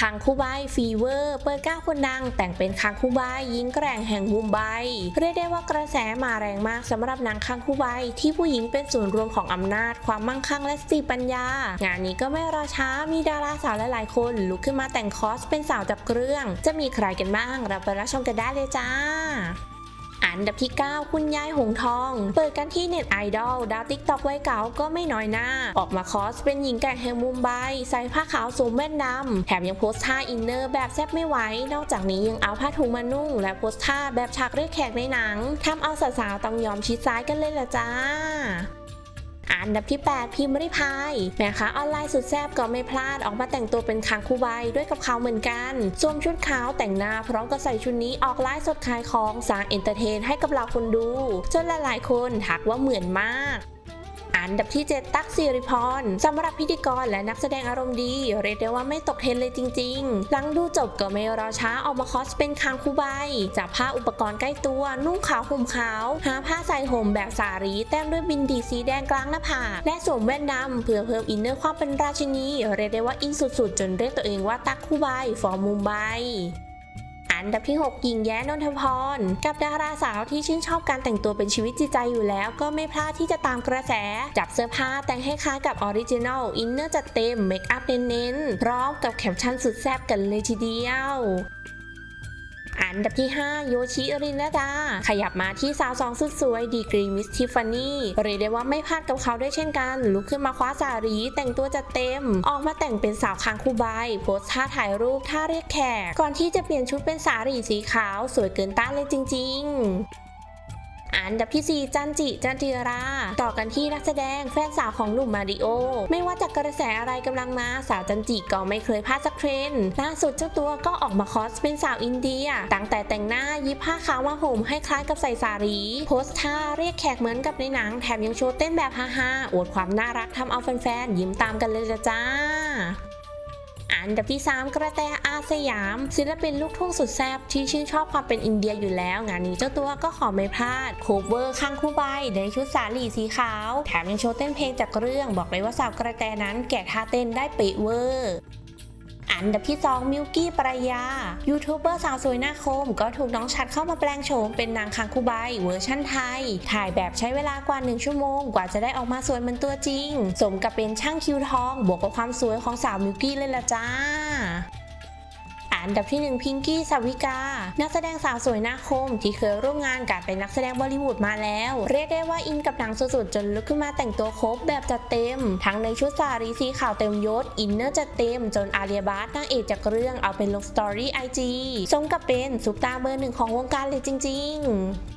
คังคูไบฟีเวอร์ เปิดก้าวคนดัง แต่งเป็นคังคูไบหญิงแกร่งแห่งมุมไบเรียกได้ว่ากระแสมาแรงมากสำหรับนางคังคูไบที่ผู้หญิงเป็นศูนย์รวมของอำนาจ ความมั่งคั่งและสติปัญญา งานนี้ก็ไม่รอช้ามีดาราสาวหลายๆคนลุกขึ้นมาแต่งคอสเป็นสาวจับเครื่อง จะมีใครกันบ้างเราไปรับชมกันได้เลยจ้า อันดับที่ 9 คุณยายหงทอง เปิดกันที่เน็ตไอดอลดาวติ๊กต็อกไว้เก่าก็ไม่น้อยหน้า ออกมาคอสเป็นหญิงแก่แห่งมุมไบใส่ผ้าขาวสวมแว่นดำแถมยังโพสท่าอินเนอร์แบบแซ่บไม่ไหวนอกจากนี้ยังเอาผ้าถุงมานุ่ง และโพสท่าแบบฉากเรียกแขกในหนังทำเอาสาวๆต้องยอมชิดซ้ายกันเลยละจ้า อันดับที่ 8 พิมพ์ริพายแม่ค้าออนไลน์สุดแซ่บก็ไม่พลาดออกมาแต่งตัวเป็นคางคูใบด้วยกับเขาเหมือนกันสวมชุดขาวแต่งหน้าพร้อมกับใส่ชุดนี้ออกไลฟ์สดขายของสร้างเอนเตอร์เทนให้กับเราคนดู จนหลายๆคนทักว่าเหมือนมาก อันดับที่ 7 ตั๊กสิริพรสำหรับพิธีกรและนักแสดงอารมณ์ดี เรียกได้ว่าไม่ตกเทรนเลยจริง ๆ หลังดูจบก็ไม่รอช้าออกมาคอสเป็นคางคูใบจับผ้าอุปกรณ์ใกล้ตัว นุ่งขาวห่มขาว หาผ้าใส่ห่มแบบสารีแต้มด้วยบินดีสีแดงกลางหน้าผากและสวมแว่นดำเพื่อเพิ่มอินเนอร์ความเป็นราชินี เรียกได้ว่าอินสุดๆ จนเรียกตัวเองว่าตั๊กคูใบฟอร์มุมไบ อันดับที่ 6 หญิงแย้นนทพร กับดาราสาวที่ชื่นชอบการแต่งตัวเป็นชีวิตจิตใจอยู่แล้ว ก็ไม่พลาดที่จะตามกระแส จับเสื้อผ้าแต่งให้คล้ายกับออริจินอลอินเนอร์จัดเต็มเมคอัพเน้นๆพร้อมกับแคปชั่นสุดแซ่บกันเลยทีเดียว อันดับที่ 5 โยชิรินดา ขยับมาที่สาวสองสุดสวยดีกรีมิสทิฟฟานี่เรียกได้ว่าไม่พลาดกับเขาด้วยเช่นกัน ลุกขึ้นมาคว้าสารีแต่งตัวจัดเต็ม ออกมาแต่งเป็นสาวคางคูใบโพสท่าถ่ายรูปท่าเรียกแขก ก่อนที่จะเปลี่ยนชุดเป็นสารีสีขาว สวยเกินต้านเลยจริง ๆ อันดับที่ 4 จันจิ จันจิรา ต่อกันที่นักแสดงแฟนสาวของหนุ่มมาริโอ ไม่ว่าจะกกระแสอะไรกำลังมา สาวจันจิก็ไม่เคยพลาดสักเทรนด์ล่าสุดเจ้าตัวก็ออกมาคอสเป็นสาวอินเดีย ตั้งแต่แต่งหน้ายิบผ้าขาวมาห่มให้คล้ายกับใส่สารี โพสท่าเรียกแขกเหมือนกับในหนัง แถมยังโชว์เต้นแบบฮาๆอวดความน่ารักทำเอาแฟนๆยิ้มตามกันเลยจ้า อันดับที่ 3 กระแตอาสยาม ศิลปินลูกทุ่งสุดแซ่บที่ชื่นชอบความเป็นอินเดียอยู่แล้ว งานนี้เจ้าตัวก็ขอไม่พลาดโคเวอร์ข้างคู่ใบในชุดสาหลีสีขาว แถมยังโชว์เต้นเพลงจากเรื่อง บอกเลยว่าสาวกระแตนั้นแกะท่าเต้นได้เป๊ะเวอร์ อันดับที่ 2 มิวกี้ปรายา ยูทูบเบอร์สาวสวยหน้าคม ก็ถูกน้องชัดเข้ามาแปลงโฉมเป็นนางคังคูใบเวอร์ชั่นไทย ถ่ายแบบใช้เวลากว่า 1 ชั่วโมง กว่าจะได้ออกมาสวยเหมือนตัวจริง สมกับเป็นช่างคิวทอง บวกกับความสวยของสาวมิวกี้เลยละจ้า อันดับที่1พิงกี้สาวิกา นักแสดงสาวสวยหน้าคม ที่เคยร่วมงานกับเป็นนักแสดงบอลิวูดมาแล้ว เรียกได้ว่าอินกับหนังสุดๆจนลุกขึ้นมาแต่งตัวครบแบบจัดเต็ม ทั้งในชุดสารีสีขาวเต็มยศ อินเนอร์จัดเต็ม จนอาเรียบาสนางเอกจากเรื่องเอาเป็นลงสตอรี่ไอจีสมกับเป็นซุปตาร์เบอร์หนึ่งของวงการเลยจริง ๆ